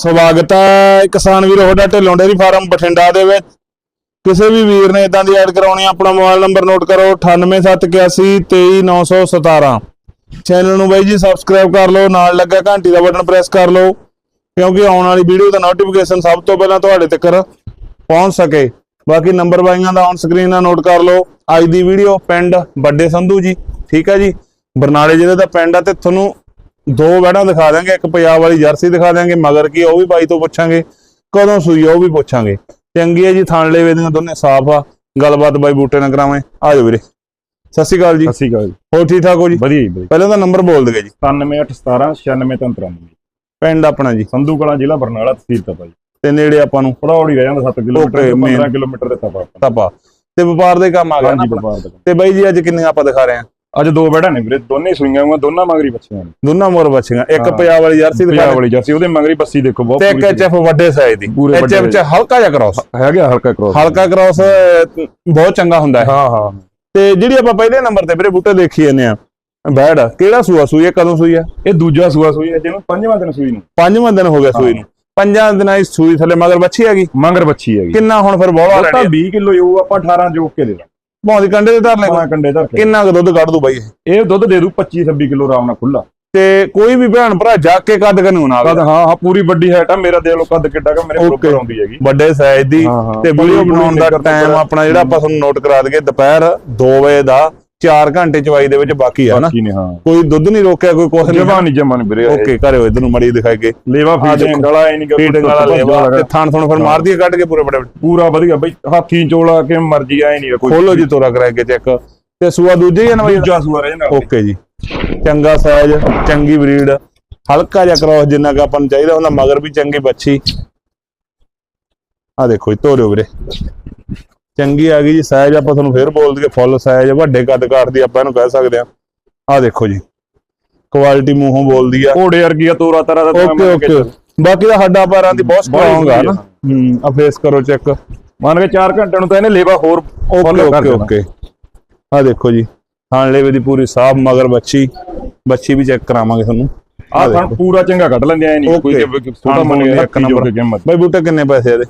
ਸਵਾਗਤ ਹੈ ਕਿਸਾਨ ਵੀਰ ਤੁਹਾਡਾ ਢਿੱਲੋਂ ਡੇਰੀ ਫਾਰਮ ਬਠਿੰਡਾ ਦੇ ਵਿੱਚ। ਕਿਸੇ ਵੀ ਵੀਰ ਨੇ ਇਦਾਂ ਦੀ ਐਡ ਕਰਾਉਣੀ ਆ, ਆਪਣਾ ਮੋਬਾਈਲ ਨੰਬਰ ਨੋਟ ਕਰੋ 9871823917 ਚੈਨਲ ਨੂੰ ਬਾਈ ਜੀ ਸਬਸਕ੍ਰਾਈਬ ਕਰ ਲਓ ਨਾਲ ਲੱਗਾ ਘੰਟੀ ਦਾ ਬਟਨ ਪ੍ਰੈਸ ਕਰ ਲਓ ਕਿਉਂਕਿ ਆਉਣ ਵਾਲੀ ਵੀਡੀਓ ਦਾ ਨੋਟੀਫਿਕੇਸ਼ਨ ਸਭ ਤੋਂ ਪਹਿਲਾਂ ਤੁਹਾਡੇ ਤੱਕ ਪਹੁੰਚ ਸਕੇ। ਬਾਕੀ ਨੰਬਰ ਬਾਈਆਂ ਦਾ ਔਨ ਸਕਰੀਨ ਨਾਲ ਨੋਟ ਕਰ ਲਓ। ਅੱਜ ਦੀ ਵੀਡੀਓ ਪਿੰਡ ਵੱਡੇ ਸੰਧੂ ਜੀ ਠੀਕ ਹੈ ਜੀ? ਬਰਨਾਲੇ ਜ਼ਿਲ੍ਹੇ ਦਾ ਪਿੰਡ ਆ ਤੇ ਤੁਹਾਨੂੰ ਦੋ ਵੈੜਾਂ ਦਿਖਾ ਦਾਂਗੇ ਇੱਕ ਪੰਜਾਬ ਵਾਲੀ ਜਰਸੀ ਦਿਖਾ ਦਾਂਗੇ ਮਗਰ ਕੀ ਆ ਉਹ ਵੀ ਬਾਈ ਤੋਂ ਪੁੱਛਾਂਗੇ ਕਦੋਂ ਸੂਈ ਆ ਉਹ ਵੀ ਪੁੱਛਾਂਗੇ। ਚੰਗੀ ਹੈ ਜੀ ਥਾਣਲੇ ਵੇਦੀਆਂ ਦੋਨੇ ਸਾਫ਼ ਆ। ਗੱਲਬਾਤ ਬਾਈ ਬੂਟੇ ਨਾਲ ਕਰਾਵੇਂ ਆ ਜਾਓ ਵੀਰੇ। ਸਤਿ ਸ਼੍ਰੀ ਅਕਾਲ ਜੀ। ਸਤਿ ਸ਼੍ਰੀ ਅਕਾਲ ਜੀ। ਹੋਰ ਠੀਕ ਠਾਕ ਹੋ ਜੀ? ਵਧੀਆ ਜੀ ਪਹਿਲਾਂ ਤਾਂ ਨੰਬਰ ਬੋਲ ਦਗੇ ਜੀ। 9817 ਪਿੰਡ ਆਪਣਾ ਜੀ। ਸੰਧੂ ਕਲਾਂ ਜ਼ਿਲ੍ਹਾ ਬਰਨਾਲਾ ਤਹਿਸੀਲ ਤਪਾ ਜੀ। ਤੇ ਨੇੜੇ ਆਪਾਂ ਨੂੰ ਪੜਾਉੜੀ ਰਹਿ ਜਾਂਦਾ 7 ਕਿਲੋਮੀਟਰ Okay, ਤੋਂ main- 15 ਕਿਲੋਮੀਟਰ ਦੇ ਤਪਾ ਤਪਾ। ਤੇ ਵਪਾਰ ਦੇ ਕੰਮ ਆ ਗਿਆ ਨਾ ਦਾ ਤੇ ਬਾਈ ਜੀ ਅੱਜ ਕਿੰਨੀਆਂ ਆਪਾਂ ਦਿਖਾ ਰਹੇ ਹਾਂ? ਅੱਜ ਦੋ ਬੈੜਾਂ ਨੇ ਵੀਰੇ ਦੋਨੇ ਸੂਈਆਂ ਹੋਈਆਂ ਦੋਨਾਂ ਮਗਰੀ ਬੱਚੀਆਂ ਨੇ। ਦੋਨਾਂ ਮੋਰ ਬੱਚੀਆਂ ਇੱਕ। ਪੰਜਾਬ ਵਾਲੀ ਜਰਸੀ ਦਿਖਾ ਪੰਜਾਬ ਵਾਲੀ ਜਰਸੀ ਉਹਦੇ ਮਗਰੀ ਬੱਸੀ ਦੇਖੋ ਬਹੁਤ ਤੇ ਇੱਕ ਐਚਐਫ ਵੱਡੇ ਸਾਈਜ਼ ਦੀ ਐਚਐਫ ਚ ਹਲਕਾ ਜਿਹਾ ਕ੍ਰਾਸ ਹੈਗਾ ਹਲਕਾ ਕ੍ਰੋਸ ਹਲਕਾ ਕ੍ਰਾਸ ਬਹੁਤ ਚੰਗਾ ਹੁੰਦਾ ਹੈ। ਹਾਂ ਹਾਂ। ਤੇ ਜਿਹੜੀ ਆਪਾਂ ਪਹਿਲੇ ਨੰਬਰ ਤੇ ਵੀਰੇ ਬੂਟੇ ਦੇਖੀ ਜਾਂਦੇ ਆ ਬੈੜ ਕਿਹੜਾ ਸੂਆ ਸੂਈ ਹੈ ਕਦੋਂ ਸੂਈ ਹੈ? ਇਹ ਦੂਜਾ ਸੂਆ ਸੂਈ ਹੈ ਜਿਹਨੂੰ ਪੰਜਵਾਂ ਦਿਨ ਸੂਈ ਨੂੰ। ਪੰਜਵਾਂ ਦਿਨ ਹੋ ਗਿਆ ਸੂਈ ਨੂੰ। ਪੰਜਾਂ ਦਿਨਾਂ ਦੀ ਸੂਈ ਥੱਲੇ ਮਗਰ ਬੱਚੀ ਹੈਗੀ। ਮਗਰ ਬੱਚੀ ਹੈਗੀ। ਕਿੰਨਾ ਹੁਣ ਫਿਰ ਬੋਲਾ ਉਹ ਤਾਂ ਲੈਣੀ 20 ਕਿਲੋ ਯੂ ਆਪਾਂ 18 ਜੋਕ ਕੇ ਦੇ ਦਾਂ ਭੌਂਦੀ ਕੰਡੇ ਦੇ ਧਰ ਲੈ। ਪਾਣਾ ਕੰਡੇ ਧਰ ਕਿੰਨਾ ਕੁ ਦੁੱਧ ਕੱਢ ਦੂ ਬਾਈ ਇਹ? ਇਹ ਦੁੱਧ ਦੇ ਦੂ 25 26 ਕਿਲੋ ਆਰਾਮ ਨਾਲ ਖੁੱਲਾ ਤੇ ਕੋਈ ਵੀ ਭੈਣ ਭਰਾ ਜਾ ਕੇ ਕੱਦ ਕਾਨੂੰਨ ਆ ਕਦ ਹਾਂ ਹਾਂ ਪੂਰੀ ਵੱਡੀ ਹੈ ਤਾਂ ਮੇਰਾ ਦੇ ਲੋ ਕੱਦ ਕਿੱਡਾ ਕਾ ਮੇਰੇ. ਬਰੋਬਰ ਆਉਂਦੀ ਹੈਗੀ। ਵੱਡੇ ਸਾਈਜ਼ ਦੀ। ਤੇ ਵੀਡੀਓ ਬਣਾਉਣ ਦਾ ਟਾਈਮ ਆਪਣਾ ਜਿਹੜਾ ਆਪਾਂ ਤੁਹਾਨੂੰ ਨੋਟ ਕਰਾ ਦਈਏ ਦੁਪਹਿਰ 2 ਵਜੇ ਦਾ 4 ਘੰਟੇ ਚਵਾਈ ਦੇ ਵਿੱਚ ਬਾਕੀ ਆ ਨਾ। ਬਾਕੀ ਨੇ ਹਾਂ। ਕੋਈ ਦੁੱਧ ਨਹੀਂ ਰੋਕਿਆ ਕੋਈ ਕੁਛ ਨਹੀਂ। ਜਮਾ ਨਹੀਂ ਜਮਾ ਨਹੀਂ ਵੀਰੇ। ਓਕੇ ਘਰੇ ਇਧਰ ਨੂੰ ਮੜੀ ਦਿਖਾਏਗੇ ਲੇਵਾ ਆਹ ਦੇਖੋ। ਫੀਡਿੰਗ ਵਾਲਾ ਐ ਨਹੀਂ ਫੀਡਿੰਗ ਵਾਲਾ ਲੇਵਾ ਤੇ ਥਣ ਥਣ ਫਿਰ ਮਾਰਦੀ ਹੈ ਕੱਢ ਕੇ ਪੂਰੇ ਬੜੇ ਪੂਰਾ ਵਧੀਆ ਬਈ ਹਾਥੀ ਚੋਲਾ ਕਿ ਮਰਜ਼ੀ ਐ ਨਹੀਂ ਕੋਈ। ਖੋਲੋ ਜੀ ਤੋਰਾ ਕਰਾ ਕੇ ਚੈੱਕ। ਤੇ ਸੂਆ ਦੂਜੀ ਹੈ ਨਾ ਬਾਈ? ਦੂਜਾ ਸੂਆ ਰਹਿ ਜਾਣਾ ਓਕੇ ਜੀ। ਚੰਗਾ ਸਾਈਜ਼ ਚੰਗੀ ਬਰੀਡ। ਹਲਕਾ ਜਿਹਾ ਕ੍ਰੋਸ ਜਿੰਨਾ ਕਿ ਆਪਾਂ ਨੂੰ ਚਾਹੀਦਾ ਹੁੰਦਾ ਮਗਰ ਵੀ ਚੰਗੀ ਬੱਚੀ। ਆ ਦੇਖੋ ਜੀ ਤੋਰਿਓ ਵੀਰੇ। ਚੰਗੀ ਆ ਗਈ ਜੀ ਸਾਈਜ਼ ਆਪਾਂ ਤੁਹਾਨੂੰ ਫੇਰ ਬੋਲ ਦਈਏ ਫੁੱਲ ਸਾਈਜ਼ ਵੱਡੇ ਕੱਦ ਕਾਠ ਦੀ ਆਪਾਂ ਇਹਨੂੰ ਕਹਿ ਸਕਦੇ ਆ। ਆ ਦੇਖੋ ਜੀ ਕੁਆਲਿਟੀ ਮੂੰਹੋਂ ਬੋਲਦੀ ਆ। ਘੋੜੇ ਵਰਗੀ ਆ ਤੋਰਾ ਤਰਾ ਦਾ ਓਕੇ ਓਕੇ। ਬਾਕੀ ਦਾ ਹੱਡਾਂ ਪੈਰਾਂ ਦੀ ਬਹੁਤ ਸਟਰੋਂਗ ਆ। ਨਾ। ਹੂੰ ਆ ਫੇਸ ਕਰੋ ਚੈੱਕ ਮੰਨ ਕੇ 4 ਘੰਟੇ ਨੂੰ ਤਾਂ ਇਹਨੇ ਲੇਵਾ ਹੋਰ ਓਕੇ ਓਕੇ। ਓਕੇ। ਆ ਦੇਖੋ ਜੀ ਖਾਣ ਲੇਵੇ ਦੀ ਪੂਰੀ ਸਾਫ਼ ਮਗਰ ਬੱਚੀ ਬੱਚੀ ਵੀ ਚੈੱਕ ਕਰਾਵਾਂਗੇ ਤੁਹਾਨੂੰ। ਆ ਤਾਂ ਪੂਰਾ ਚੰਗਾ ਕੱਢ ਲੈਂਦੇ ਐ ਨਹੀਂ ਕੋਈ ਛੋਟਾ ਮੰਨ ਕੇ ਇੱਕ ਨੰਬਰ ਬਾਈ ਬੂਟੇ ਕਿੰਨੇ ਪੈਸੇ ਇਹਦੇ?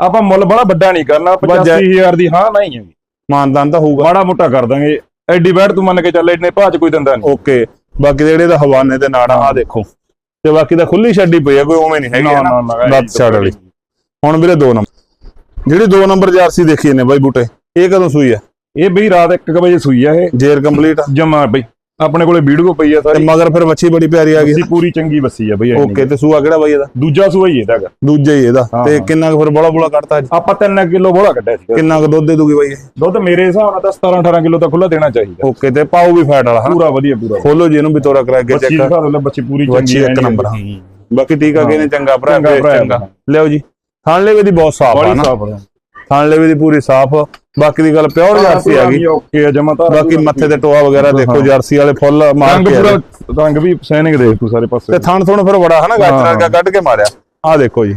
ਆਪਾਂ ਮੁੱਲ ਬੜਾ ਵੱਡਾ ਨਹੀਂ ਕਰਨਾ ਬਸ ਜੈ- 85000 ਦੀ ਹਾਂ ਨਹੀਂ ਹੈ ਮਾਨਦਾਨ ਤਾਂ ਹੋਊਗਾ। ਮਾੜਾ ਮੋਟਾ ਕਰ ਦਾਂਗੇ। ਐਡੀ ਬੈਠ ਤੂੰ ਮੰਨ ਕੇ ਚੱਲ ਇੰਨੇ ਭਾਅ ਚ ਕੋਈ ਦਿੰਦਾ ਨਹੀਂ। ਓਕੇ ਬਾਕੀ ਦੇ ਜਿਹੜੇ ਦਾ ਹਵਾਨੇ ਤੇ ਨਾੜਾ ਆ ਦੇਖੋ। ਤੇ ਬਾਕੀ ਦਾ ਖੁੱਲੀ ਛੱਡੀ ਪਈ ਆ ਕੋਈ ਉਵੇਂ ਨਹੀਂ ਹੈਗੀ ਨਾ, ਲੱਤ ਛੱਡ ਵਾਲੀ ਹੁਣ ਵੀਰੇ ਦੋ ਨੰਬਰ। ਜਿਹੜੀ ਦੋ ਨੰਬਰ ਜਰਸੀ ਦੇਖੀ ਨੇ ਬਾਈ ਬੂਟੇ ਇਹ ਕਦੋਂ ਸੂਈ ਆ? ਇਹ ਬਈ ਰਾਤ 1 ਵਜੇ ਸੂਈ ਆ ਇਹ। ਜੇਰ ਕੰਪਲੀਟ ਜਮਾ ਬਈ। ਆਪਣੇ ਕੋਲੇ ਵੀਡੀਓ ਪਈ ਆ ਤੇ ਸਾਰੀ ਮਗਰ ਫਿਰ ਬੱਚੀ ਬੜੀ ਪਿਆਰੀ ਆ ਗਈ। ਅਸੀਂ ਪੂਰੀ ਚੰਗੀ ਬੱਸੀ ਆ ਬਈ ਓਕੇ ਤੇ ਸੂਆ ਕਿਹੜਾ ਬਾਈ ਇਹਦਾ? ਦੂਜਾ ਸੂਆ ਹੀ ਇਹਦਾ ਗਾ। ਦੂਜਾ ਹੀ ਇਹਦਾ। ਤੇ। ਕਿੰਨਾ ਕੁ ਫਿਰ ਬੋਲਾ ਬੋਲਾ ਕੱਢਤਾ ਅੱਜ? ਆਪਾਂ 3 ਕਿਲੋ ਬੋਲਾ ਕੱਢਿਆ ਸੀ। ਕਿੰਨਾ ਕੁ ਦੁੱਧ ਦੇ ਦੂਗੀ ਬਾਈ ਇਹ? ਦੁੱਧ ਮੇਰੇ ਹਿਸਾਬ ਨਾਲ ਤਾਂ 17 18 ਕਿਲੋ ਤਾਂ ਖੁੱਲਾ ਦੇਣਾ ਚਾਹੀਦਾ। ਓਕੇ ਤੇ ਪਾਉ ਵੀ ਫੈਟ ਵਾਲਾ ਪੂਰਾ ਵਧੀਆ ਪੂਰਾ ਖੋਲੋ ਜੀ ਇਹਨੂੰ ਵੀ ਤੋਰਾ ਕਰਾ ਕੇ ਬੱਚੀ ਚੈੱਕ। ਦੋ ਲੈ ਬੱਚੀ ਪੂਰੀ ਬੱਚੀ ਚੰਗੀ ਇੱਕ ਨੰਬਰ ਬਾਕੀ ਠੀਕ ਆ ਕਿ ਇਹਨੇ ਚੰਗਾ ਭਰਾ ਚੰਗਾ ਭਰਾ। ਚੰਗਾ। ਲਿਓ ਜੀ ਥਾਣ ਲੇਵੇ ਦੀ ਬਹੁਤ ਸਾਫ਼ ਆ ਬੜੀ ਨਾ। ਸਾਫ਼ ਥਾਣ ਲੇਵੇ ਦੀ ਪੂਰੀ ਸਾਫ਼। ਬਾਕੀ ਦੀ ਗੱਲ ਪਿਓਰ ਜਰਸੀ ਆ ਗਈ। ਓਕੇ ਆ ਜਮਾ ਤਾਂ ਬਾਕੀ ਮੱਥੇ ਤੇ ਟੋਆ ਵਗੈਰਾ ਦੇਖੋ। ਜਰਸੀ ਵਾਲੇ ਫੁੱਲ ਮਾਰ ਕੇ। ਪੂਰਾ ਰੰਗ ਵੀ ਸੈਨਿਕ ਦੇਖ ਤੂੰ ਸਾਰੇ ਪਾਸੇ। ਤੇ ਥਣ ਥਣ ਫਿਰ ਬੜਾ ਹਨਾ ਗਾਜਰ। ਵਰਗਾ ਕੱਢ ਕੇ ਮਾਰਿਆ। ਆ ਦੇਖੋ ਜੀ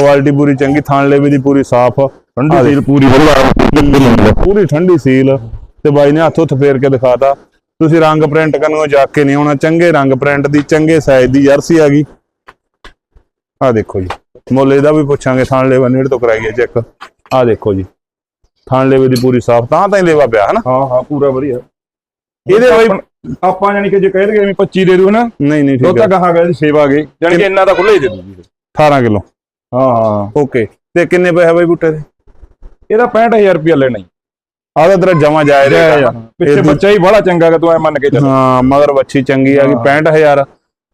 ਕੁਆਲਿਟੀ ਪੂਰੀ ਚੰਗੀ ਥਾਣ ਲੇਵੇ ਦੀ ਪੂਰੀ ਸਾਫ਼। ਠੰਡੀ ਸੀਲ ਪੂਰੀ ਵਧੀਆ ਪੂਰੀ ਠੰਡੀ ਸੀਲ ਤੇ ਬਾਈ ਨੇ ਹੱਥ ਹੁੱਥ ਫੇਰ ਕੇ ਦਿਖਾਤਾ। ਤੁਸੀਂ ਰੰਗ ਪ੍ਰਿੰਟ ਕਰਨੋਂ ਜਾ ਕੇ ਨਹੀਂ ਆਉਣਾ ਚੰਗੇ ਰੰਗ ਪ੍ਰਿੰਟ ਦੀ ਚੰਗੇ ਸਾਈਜ਼ ਦੀ ਜਰਸੀ ਆ ਗਈ। ਆ ਦੇਖੋ ਜੀ ਮੁੱਲ ਇਹਦਾ ਵੀ ਪੁੱਛਾਂਗੇ ਥਾਣ ਲੇਵਾ ਨੇੜ ਤੋਂ ਕਰਾਈਏ ਚੈੱਕ। ਆ ਦੇਖੋ ਜੀ। ਥਾਣ ਲੇਵੇ ਦੀ ਪੂਰੀ ਸਾਫ਼ ਤਾਂ ਤਾਂ ਹੀ ਲੇਵਾ ਪਿਆ ਹਨਾ? ਹਾਂ ਹਾਂ ਪੂਰਾ ਵਧੀਆ। ਇਹਦੇ ਬਾਈ ਆਪਾਂ- ਜਾਨੀ ਕਿ ਜੇ ਕਹਿ ਦਈਏ ਵੀ 25 ਦੇ ਦੂ ਨਾ ਨਹੀਂ ਨਹੀਂ ਠੀਕ ਤਾਂ ਹੈ ਕਹਾਂ ਗਿਆ ਜੀ ਸੇਵਾ ਗਏ। ਜਾਨੀ ਕਿ ਇੰਨਾ ਤਾਂ ਖੁੱਲੇ ਹੀ ਦੇ ਦੂਗੀ 18 ਕਿਲੋ। ਹਾਂ ਹਾਂ। ਓਕੇ। ਤੇ ਕਿੰਨੇ ਪੈਸੇ ਬਾਈ ਬੂਟੇ ਦੇ? ਇਹਦਾ 65000 ਰੁਪਇਆ ਲੈਣਾ ਹੀ ਆਹ ਤਾਂ ਤੇਰਾ ਜਮਾ ਜਾਇ ਰਿਹਾ ਪਿੱਛੇ ਦੂ- ਬੱਚਾ ਹੀ ਬੜਾ ਚੰਗਾ ਗਾ ਤੂੰ ਐ ਮੰਨ ਕੇ ਚੱਲ। ਹਾਂ ਮਗਰ ਵੱਛੀ ਚੰਗੀ ਆ ਗਈ ਹਾਂ। 65000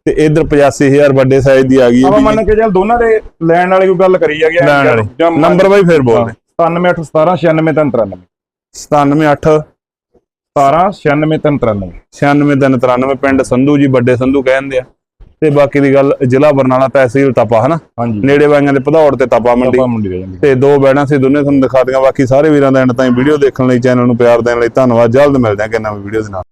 ਤੇ ਇਧਰ 85000 ਵੱਡੇ ਸਾਈਜ਼ ਦੀ ਆ ਗਈ ਆਪਾਂ ਮੰਨ ਕੇ ਚੱਲ ਦੋਨਾਂ ਦੇ ਲੈਣ ਵਾਲੀ ਕੋਈ ਗੱਲ ਕਰੀ ਹੈਗੀ ਲੈਣ ਵਾਲੀ। ਨੰਬਰ ਬਾਈ ਫੇਰ ਬੋਲ ਦੇ 9817 9693 978 17 9693 96393 ਪਿੰਡ ਸੰਧੂ ਜੀ ਵੱਡੇ ਸੰਧੂ ਕਹਿੰਦੇ ਆ। ਤੇ ਬਾਕੀ ਦੀ ਗੱਲ ਜ਼ਿਲ੍ਹਾ ਬਰਨਾਲਾ ਤਹਿਸੀਲ ਤਪਾ ਹਨਾ? ਨੇੜੇ ਵਾਂਗਾਂ ਦੇ ਭਦੌੜ ਤੇ ਤਪਾ ਮੰਡੀ। ਤੇ ਦੋ ਬੈੜਾਂ ਸੀ ਦੋਨੇ ਤੁਹਾਨੂੰ ਦਿਖਾ ਦਿਆਂ। ਬਾਕੀ ਸਾਰੇ ਵੀਰਾਂ ਦਾ ਐਂਡ ਤਾਈਂ ਵੀਡੀਓ ਦੇਖਣ ਲਈ ਚੈਨਲ ਨੂੰ ਪਿਆਰ ਦੇਣ ਲਈ ਧੰਨਵਾਦ। ਜਲਦ ਮਿਲਦੇ ਹਾਂ ਕਿ ਨਵੀਂ ਵੀਡੀਓ ਦੇ ਨਾਲ।